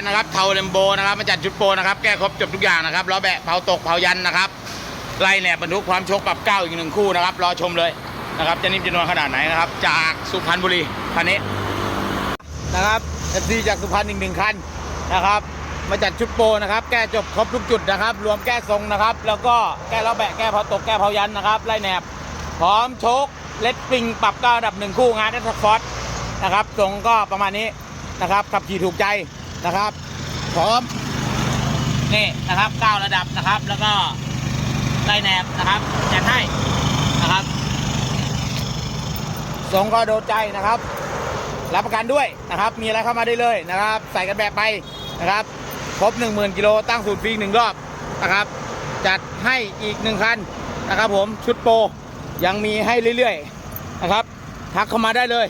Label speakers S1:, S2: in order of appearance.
S1: นนะครับเทาเลมโบนะครับมาจัดชุดโปรนะครับแก้ครบจบทุกอย่างนะครับล้อแบะเผาตกเผายันนะครับไล่แหนบบรรทุกความชกกับเก้าอีกหนึ่งคู่นะครับรอชมเลยนะครับจะนิ่มจะนวลขนาดไหนนะครับ จากสุพรรณบุรีคันนี้นะครับเอฟซีจากสุพรรณอีกหนึ่งคันนะครับมาจัดชุดโปรนะครับ แก้จบครบทุกจุดนะครับ รวมแก้ทรงนะครับ แล้วก็แก้ล้อแบะแก้เผาตกแก้เผายันนะครับไล่แหนบ พร้อมชคเลดปิงปรับเก้าอันดับหนึ่งคู่งานเอสฟอร์นะครับทรงก็ประมาณนี้นะครับขับขี่ถูกใจ นะครับพร้อมนี่นะครับเก้าระดับนะครับ แล้วก็ไล่แหนบนะครับแจกให้นะครับทรงก็โดนใจนะครับ รับประกันด้วยนะครับ มีอะไรเข้ามาได้เลยนะครับ ใส่กันแบบไปนะครับครบ10,000กิโลตั้งสูตรฟรีหนึ่งรอบนะครับ จัดให้อีกหนึ่งคันนะครับ ผมชุดโปรยังมีให้เรื่อยๆนะครับทักเข้ามาได้เลย